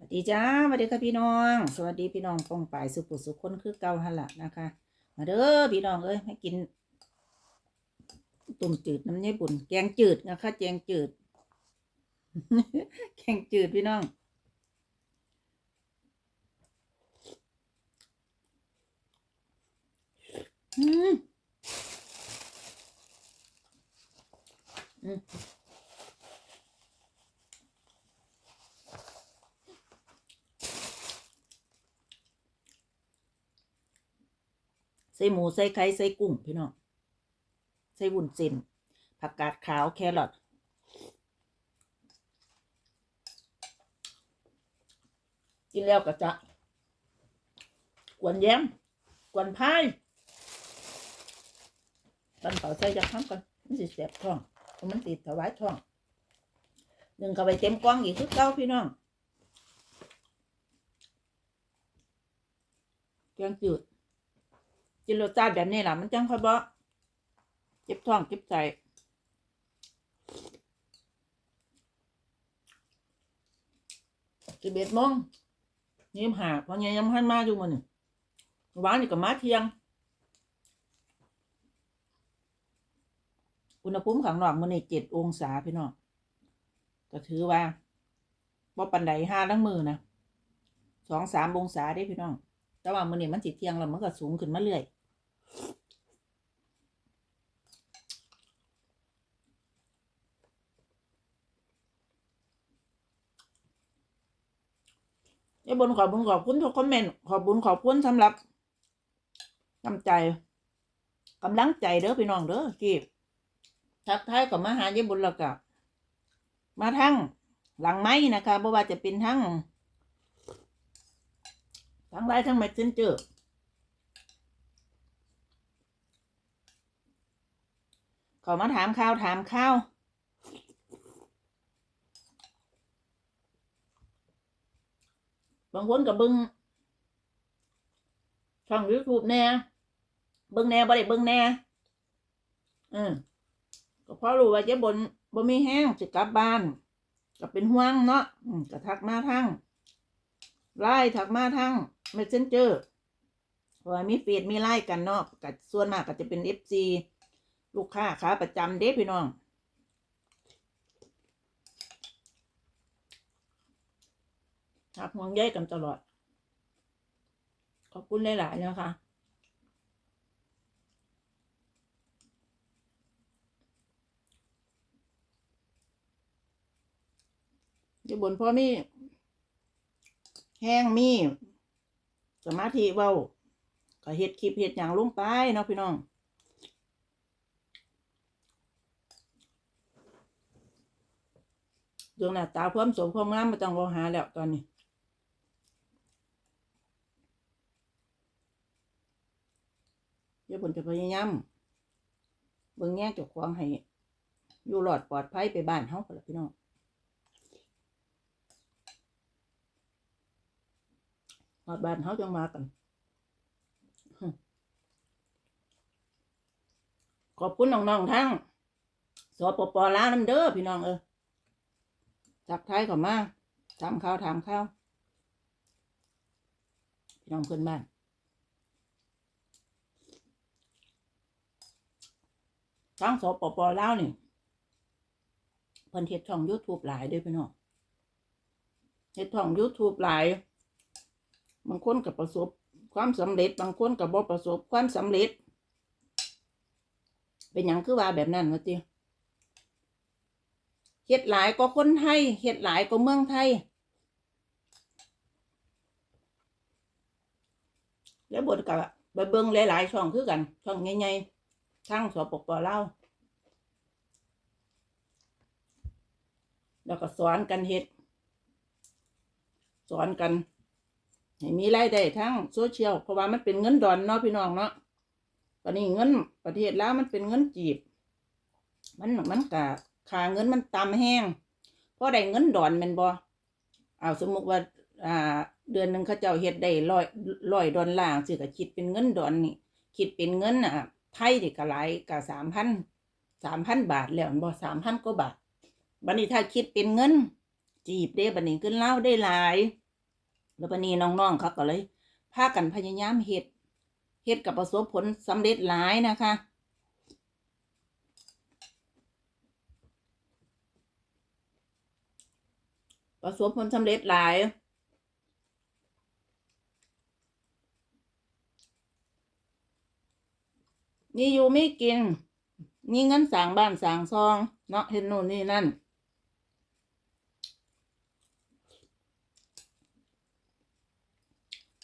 สวัสดีจ้าสวัสดีค่ะพี่น้อง สวัสดีพี่น้องปองป่ายสุขุสุขคนคือเก่าหันละนะคะ มาเด้อพี่น้องเอ้ยให้กิน ตุ่มจืดน้ำเนยบุญแกงจืดนะคะแกงจืด แกงจืดพี่น้องอืมอืม ใส่หมูใส่ไข่ใส่กุ้งพี่น้องใส่วุ้นเส้นผักกาดขาวแครอทกินแล้วก็จะกวนแย้มกวนพายตันเป่าใส่จะทำกันมันสิแสบท้องมันติดถวายท้องหนึ่งเข้าไปเต็มกล้องอีกคือเก้าพี่น้องแกงจืด กินรสชาติแบบนี้ล่ะ มันจังค่อยบ่เจ็บท้องเจ็บใจสิบเอ็ดโมงยี่สิบหาเพราะยังยังพันมาอยู่มันหวานนี่ก็มาเที่ยง อุณหภูมิข้างนอกมันนี่เจ็ดองศาพี่น้องก็ถือว่าบ่ปันใดห้าลังมือนะสองสามองศาได้พี่น้อง แต่ว่ามื้อนี้มันสิเที่ยงแล้วมันก็สูงขึ้นมาเรื่อย ยายบนขอบคุณขอบคุณทุกคอมเมนต์ขอบคุณขอบคุณสำหรับกำใจกำลังใจเด้อพี่น้องเด้อกีบทักทายกับมาหายายบุญแล้วก็มาทั้งหลังไม้นะคะเพราะว่าจะเป็นทั้งทั้งไลน์ทั้ง messenger เขามาถามข้าวถามข้าว บางคนกับเบิงช่อง YouTube แน่เบิงแน่บ่ได้เบิงแน่อืมก็พราะรู้ว่าเจ๊บนบ่มีแห้งจะกลับบ้านก็เป็นห่วงเนาะอืมก็ทักมาทางไล่ถักมาทั้ง messenger เพราะว่ามีเฟซมีไล่กันเนาะกับส่วนมากก็จะเป็น FC ลูกค้าขาประจำเด้พี่น้อง ทักห่วงใยกันตลอด ขอบคุณหลายๆนะคะอยู่บนพ่อมี แห้งมีสมาธิเว้าก็เฮ็ดคลิปเฮ็ดหยังลงไปเนาะพี่น้อง ดวงหน้าตาพร้อมสมความงามม่ต้องรอหาแล้วตอนนี้ เดี๋ยวผมจะพยายามเบิ่งแง่เจ้าของให้อยู่รอดปลอดภัยไปบ้านเฮาพุ่นล่ะพี่น้องฮอดบ้านเขาจังมากันขอบคุณน้องๆทั้งสปปลาวน้ำเด้อพี่น้องเออจักไทายขอมาถามข้าวถามข้าวพี่น้องเพื่อนบ้าน ทั้งสปปลาวนี่เพิ่นเฮ็ดช่อง YouTube หลายด้วยพี่น้องเฮ็ดช่อง YouTube หลาย บางคนก็ประสบความสำเร็จ บางคนก็บ่ประสบความสำเร็จ เป็นอย่างคือว่าแบบนั้นวะติเฮ็ดหลายก็คนไทยเฮ็ดหลายก็เมืองไทยแล้วบทกับไปเบิ่งหลาย ๆ ช่องคือกัน ช่องใหญ่ๆ ทั้งสปปลาแล้วก็สอนกันเฮ็ดสอนกันให้มีรายได้ทั้งโซเชียลเพราะว่ามันเป็นเงินดอนเนาะพี่น้องเนาะตอนนี้เงินประเทศแล้วมันเป็นเงินจีบ มันมันกะค่าเงินมันต่ำแห้งเพราะได้เงินดอนแมันบ่เอาสมมติว่าอ่า เดือนหนึ่งเขาเจ้าเฮ็ดได้ร้อยร้อยดอลลาร์สิก็คิดเป็นเงินดอนนี่คิดเป็นเงินอะ ไทยนี่ก็หลายก็สามพันสามพันบาทแล้วบ่สามพันกว่าบาทบัดนี้ถ้าคิดเป็นเงิน จีบได้บัดนี้เงินเล่าได้หลาย แล้วปนี้น้องๆเขาก็เลยพากันพยายามเฮ็ดเฮ็ดกับประสบผลสำเร็จหลายนะคะประสบผลสำเร็จหลาย นี่อยู่ไม่กินนี่เงินสางบ้านสางซอง เนาะเห็นโน่นนี่นั่น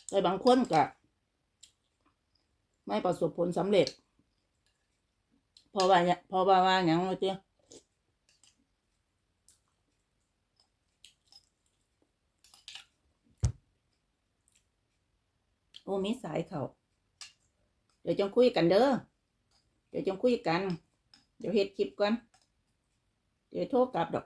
แต่บางคนก็ไม่ประสบผลสำเร็จพราะว่าเนี่ยเพราะว่าว่าอย่างเราเจ้าโอ้มีสายเขา เดี๋ยวจงคุยกันเด้อ เดี๋ยวจงคุยกัน เดี๋ยวเฮ็ดคลิปก่อน เดี๋ยวโทรกลับดอก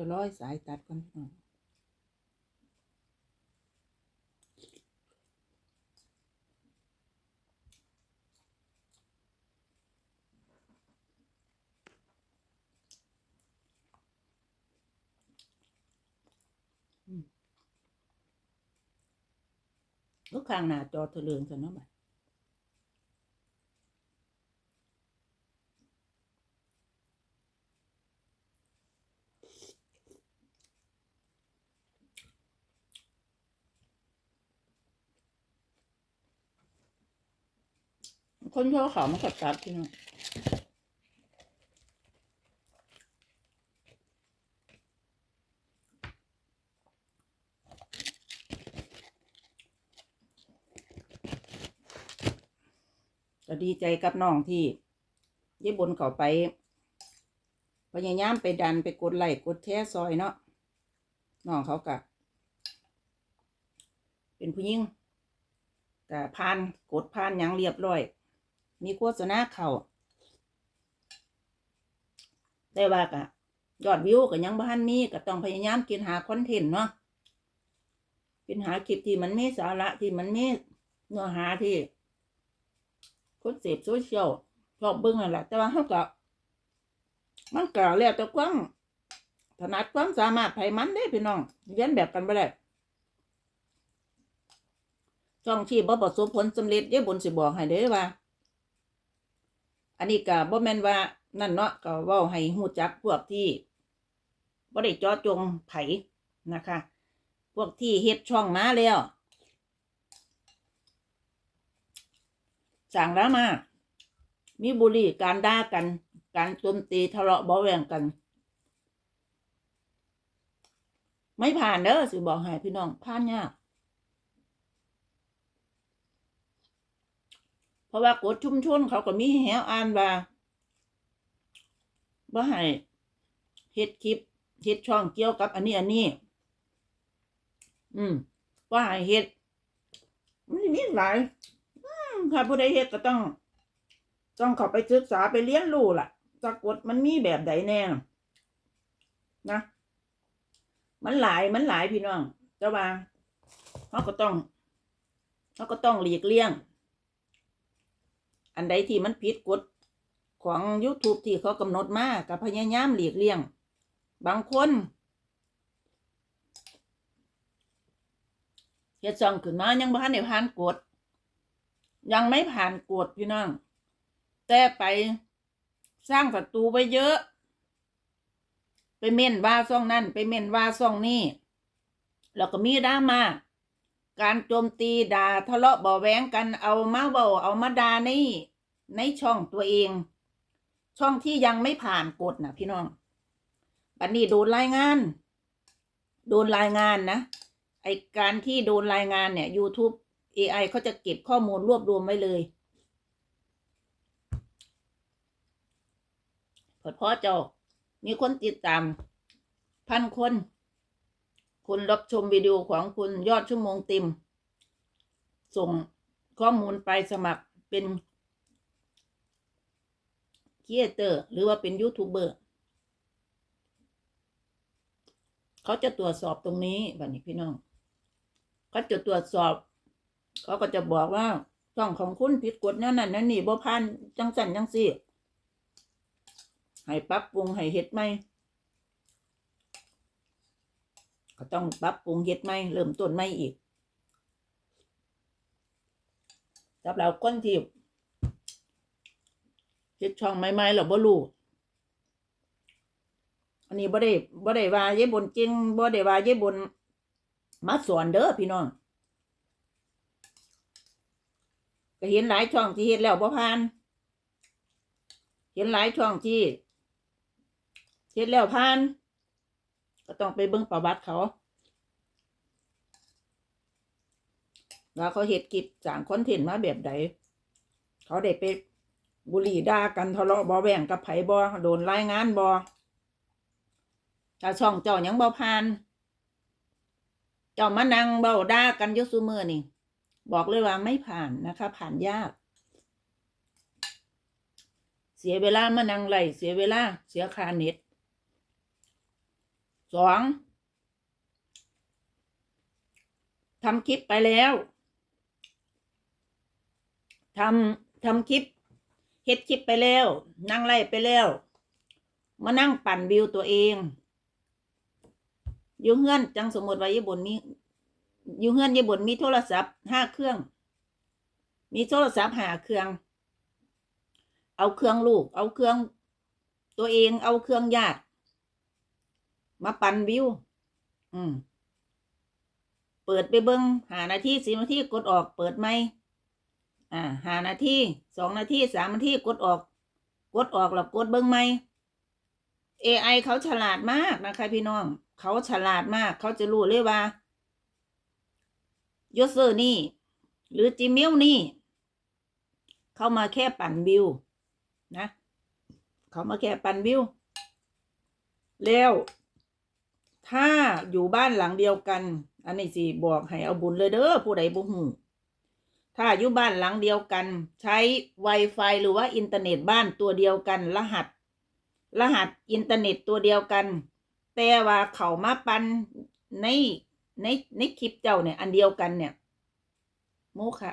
ดี๋ยวร้อยสายตัดก่อนพี่น้องอืมลูกข้างหน้าจอเถลืองกันเนาะบัด คนชอบเขามันกัดตัดพี่น้องก็ดีใจกับน้องที่ยี่บนเขาไปพยายามไปดันไปกดไหลกดแชร์ซอยเนาะน้องเขากะเป็นผู้หญิงแต่ผ่านกดผ่านยังเรียบร้อย มีโฆษณาเขาแต่ว่ากะยอดวิวก็ยังบ้านมีก็ต้องพยายามกินหาคอนเทนต์เนาะกินหาคลิปที่มันมีสาระที่มันมีเนื้อหาที่คนเสพโซเชียลชอบเบิ่งนั่นแหละแต่ว่าเขาก็มันก็แล้วแต่ความถนัดความสามารถไผมันได้พี่น้องเรียนแบบกันไปได้ช่องที่บ่ประสบผลสำเร็จเดี๋ยวบนสิบอกให้เด้อว่า อันนี้ก็บ่แม่นว่านั่นเนาะก็เว้าให้ฮู้จักพวกที่บ่ได้จาะจงไผนะคะ พวกที่เฮ็ดช่องมาแล้วสั่งแล้วมา มีบุรีการด่ากัน การโจมตีทะเลาะเบาแวงกัน ไม่ผ่านเด้อสิบอกให้พี่น้องผ่านยาก เพราะว่ากฎชุมชนเขาก็มีแหวอ่านว่าบ่ให้เฮ็ดคลิปเฮ็ดช่องเกี่ยวกับอันนี้อันนี้ อืมว่าให้เฮ็ดมันมีหลายอืมถ้าผู้ใดเฮ็ดก็ต้อง ต้องเข้าไปศึกษาไปเรียนรู้ล่ะสะกดมันมีแบบใดแน่นะ มันหลายมันหลายพี่น้องแต่ว่าเขาก็ต้องเขาก็ต้องหลีกเลี่ยง อันใดที่มันผิดกฎของ YouTube ที่เขากำหนดมากับพยายามหลีกเลี่ยง บางคนเฮ็ดช่องขึ้นมายังบ่ทันได้ผ่านกฎยังไม่ผ่านกฎพี่น้อง แต่ไปสร้างศัตรูไว้เยอะ ไปเม่นว่าซ่องนั่น ไปเม่นว่าซ่องนี่แล้วก็มีดราม่า การโจมตีด่าทะเลาะเบาะแว้งกันเอามาเบาเอามาด่าในในช่องตัวเอง ช่องที่ยังไม่ผ่านกฎนะพี่น้องบัดนนี้โดนรายงาน โดนรายงานนะไอการที่โดนรายงานเนี่ย YouTube AI เขาจะเก็บข้อมูลรวบรวมไว้เลยพอพอเจ้ามีคนติดตามพันคน คุณรับชมวิดีโอของคุณยอดชั่วโมงเต็ม ส่งข้อมูลไปสมัครเป็นครีเอเตอร์หรือว่าเป็นยูทูบเบอร์เขาจะตรวจสอบตรงนี้บัดนี้พี่น้องเขาจะตรวจสอบ เขาก็จะบอกว่าช่องของคุณผิดกฎนั่นนั่นนั่นนี่บ่ผ่านจังสันจังสี่ให้ปรับปรุงให้เฮ็ดไหม ก็ต้องปรับปรุงเฮ็ดไหมเริ่มต้นใหม่อีกสำหรับคนที่เฮ็ดช่องใหม่ๆเราบ่รู้อันนี้บ่ได้บ่ได้ว่าเย้บนจริงบ่ได้ว่าเย้บนมาสอนเด้อพี่น้องก็เห็นหลายช่องที่เฮ็ดแล้วบ่ผ่าน เห็นหลายช่องที่เฮ็ดแล้วผ่าน ก็ต้องไปเบิ่งประวัติเขาว่าเขาเฮ็ดกิจสางคอนเทนต์มาแบบใดเขาได้ไปบุหรี่ด่ากันทะเลาะบ่แบ่งกับไผบ่โดนรายงานบ่ถ้าช่องเจ้ายังบ่ผ่าน เจ้ามานั่งเบาด่ากันยู่ซุมือนี่ บอกเลยว่าไม่ผ่านนะคะ ผ่านยาก เสียเวลามานั่งไหลเสียเวลา เสียคาเน็ต สองทำคลิปไปแล้วทำทำคลิปเฮ็ดคลิปไปแล้ว นั่งไล่ไปแล้ว มานั่งปั่นวิวตัวเองอยู่เฮือนจังสมมติว่าญี่ปุ่นมีอยู่เฮือนญี่ปุ่นมีโทรศัพท์ห้าเครื่อง มีโทรศัพท์หาเครื่อง เอาเครื่องลูก เอาเครื่องตัวเอง เอาเครื่องญาติ มาปั่นวิว อืม เปิดไปเบิ้งหานาทีสินาทีกดออก เปิดไหม อ่า หานาทีสองนาทีสามนาทีกดออก กดออกแล้วกดเบิ้งไหม AI เขาฉลาดมากนะคะ พี่น้อง เขาฉลาดมาก เขาจะรู้เลยว่ายูเซอร์นี่ หรือ Gmail นี่ เข้ามาแค่ปั่นวิว นะ เขามาแค่ปั่นวิว แล้ว ถ้าอยู่บ้านหลังเดียวกัน อันนี้สิบอกให้เอาบุญเลยเด้อผู้ใดบ่ฮู้ถ้าอยู่บ้านหลังเดียวกัน ใช้ Wi-Fi หรือว่าอินเทอร์เน็ตบ้านตัวเดียวกัน รหัส รหัสอินเทอร์เน็ตตัวเดียวกัน แต่ว่าเขามาปันในในในคลิปเจ้าเนี่ย อันเดียวกันเนี่ย โมคะ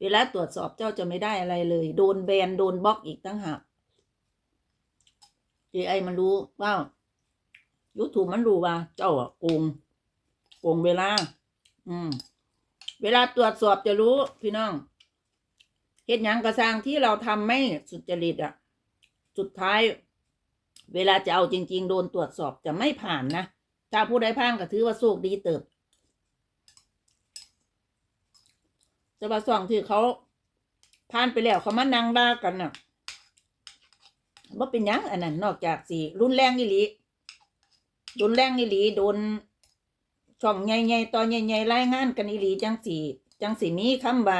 เวลาตรวจสอบเจ้าจะไม่ได้อะไรเลย โดนแบนโดนบล็อกอีกตั้งหาก AI มันรู้ว่า YouTube มันรู้ว่า เจ้าอะโกงโกงเวลา อืม เวลาตรวจสอบจะรู้ พี่น้องเหตุยังกระสร้างที่เราทำไม่สุจริตอะ สุดท้าย เวลาจะเอาจริง ๆ โดนตรวจสอบจะไม่ผ่านนะ ถ้าผู้ใดผ่านก็ถือว่าโชคดีเติบจะมาส่องที่เขาผ่านไปแล้วเขามานั่งด่ากันน่ะว่าเป็นยังอันนั้นนอกจากสีรุนแรงนี่ห ลีรุนแรงนี่หลีโดนช่องใหญ่ๆตอนใหญ่ๆรายงานกันนี่หลีจังสีจังสีมีคำว่า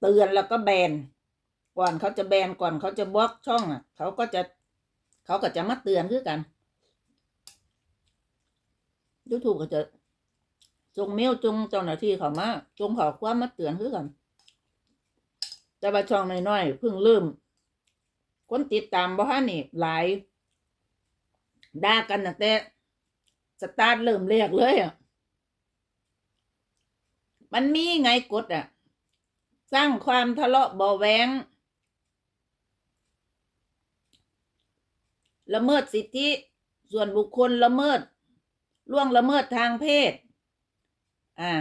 เตือนแล้วก็แบน ก่อนเขาจะแบนก่อนเขาจะบล็อกช่องอะ เขาก็จะ เขาก็จะมาเตือนคือกันยูทูบก็จะจงเมลจงเจ้าหน้าที่เขามาจงขอความมาเตือนคือกันแต่ว่าช่องน้อยๆเพิ่งเริ่มคนติดตามบ่ฮะนี่หลายด่ากันตั้งแต่ สตาร์ทเริ่มแรกเลยอะ มันมีไงกฎอะ สร้างความทะเลาะเบาะแวงละเมิดสิทธิส่วนบุคคลละเมิดล่วงละเมิดทางเพศ อ่า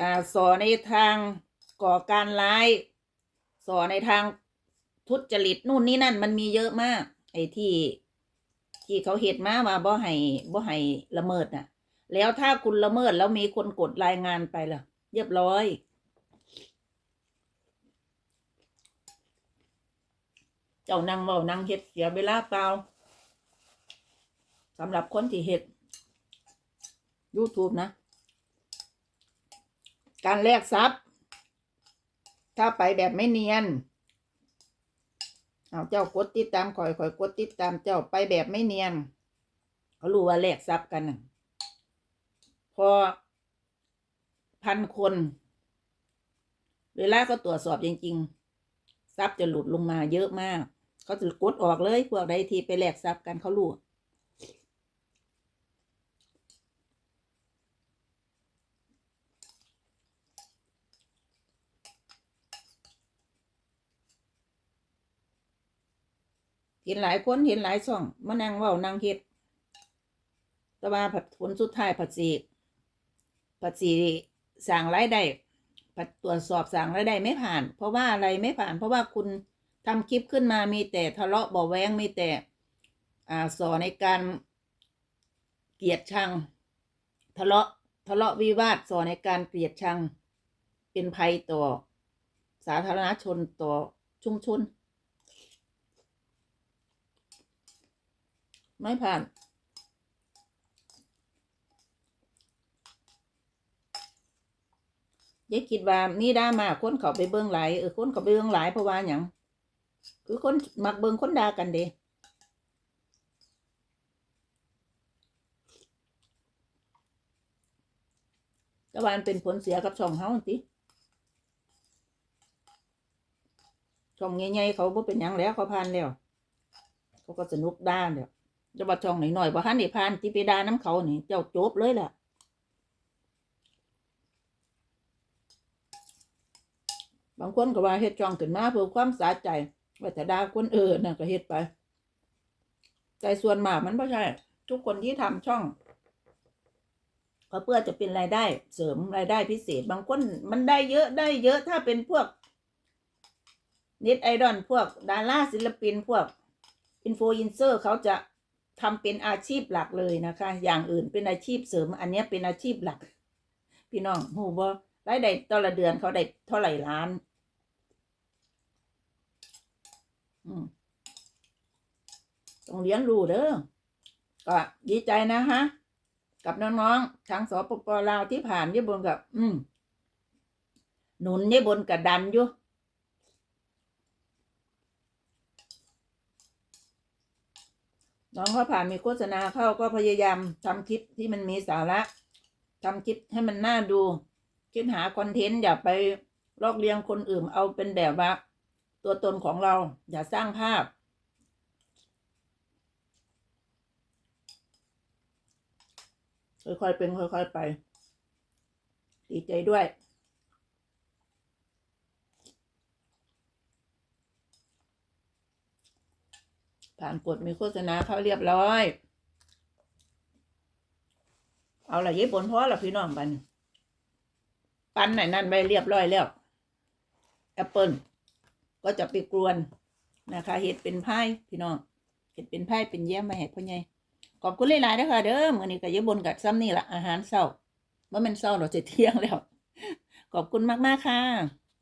อ่าสอในทางก่อการร้ายสอในทางทุจริตนู่นนี่นั่นมันมีเยอะมาก ไอ้ที่ ที่เขาเหตุมาว่าบ่ให้บ่ให้ละเมิดน่ะ แล้วถ้าคุณละเมิดแล้วมีคนกดรายงานไปล่ะ เรียบร้อยเจ้านั่งเว่านั่งเฮ็ดเสียเวลาเปล่าสำหรับคนที่เฮ็ด YouTube นะ การแลกทรัพย์ ถ้าไปแบบไม่เนียน เอาเจ้ากดติดตามคอยคอยกดติดตามเจ้าไปแบบไม่เนียนเขารู้ว่าแลกซับกันน่ะพอพันคน เวลาก็ตรวจสอบจริงๆซับจะหลุดลงมาเยอะมาก เขาจะกดออกเลยพวกใดที่ไปแลกซับกันเขารู้ เห็นหลายคนเห็นหลายช่องมานั่งเว้านั่งเฮ็ดแต่ว่าผัดผลสุดท้ายผัดสีผัดสีสั่งรายได้ผัดตรวจสอบสั่งรายได้ไม่ผ่าน เพราะว่าอะไรไม่ผ่าน เพราะว่าคุณทำคลิปขึ้นมามีแต่ทะเลาะบาะแวงมีแต่อ่าสอนในการเกลียดชัง ทะเลาะทะเลาะวิวาทสอนในการเกลียดชัง เป็นภัยต่อ สาธารณชนต่อชุมชน ไม่ผ่านยายคิดว่ามีดรามาคนเขาไปเบิ่งหลายเออคนเขาไปเบิ่งหลายเพราะว่าหยังคือคนมักเบิ่งคนด่ากันเด้ต่ว่ามันเป็นผลเสียกับช่องเฮาติช่องใหญ่ๆเขาบ่เป็นหยังแล้วเขาผ่านแล้ว เขาก็สนุกด้านแล้ว จะว่าช่องหน่อยๆบ่ทันได้ผ่านที่ไปด่าน้ำเขานี่เจ้าจบเลยแหละบางคนก็ว่าเฮ็ดช่องขึ้นมาเพื่อความสะใจว่าแต่ด่าคนเอื่นน่ะก็เฮ็ดไป แต่ส่วนมากมันไม่ใช่ ทุกคนที่ทำช่องก็เพื่อจะเป็นรายได้เสริมรายได้พิเศษ บางคนมันได้เยอะได้เยอะถ้าเป็นพวกเน็ตไอดอลพวกดาราศิลปินพวกอินโฟอินเซอร์เขาจะ ทำเป็นอาชีพหลักเลยนะคะ อย่างอื่นเป็นอาชีพเสริม อันนี้เป็นอาชีพหลัก พี่น้องหูบ่รายได้ต่อละเดือนเขาได้เท่าไหร่ล้าน อืมต้องเรียนรู้เด้อ ก็ดีใจนะฮะ กับน้องๆทางสปปลาวที่ผ่านยี่บนกับ อืมหนุนยี่บนกับดันอยู่ น้องเขาผ่านมีโฆษณาเข้าก็พยายามทำคลิปที่มันมีสาระทำคลิปให้มันน่าดูคิดหาคอนเทนต์อย่าไปลอกเลียงคนอื่นเอาเป็นแบบว่า ตัวตนของเราอย่าสร้างภาพ ค่อยๆเป็นค่อย ๆ ไป ดีใจด้วย ผ่านกฎมีโฆษณาเข้าเรียบร้อย เอาละเย็บบนเพราะละพี่น้องบันปันไหนนั่นไปเรียบร้อยแล้วแอปเปิลก็จะไปกวนนะคะ เห็ดเป็นไพ่พี่น้องเห็ดเป็นไพ่เป็นแย้มมาให้พ่อใหญ่ขอบคุณหลายๆนะคะเด้อมื้อนี้ก็อย็บบนกับซ้ำนี่ละอาหารเช้าว่ามันเช้าเราจะเที่ยงแล้ว ขอบคุณมากๆค่ะ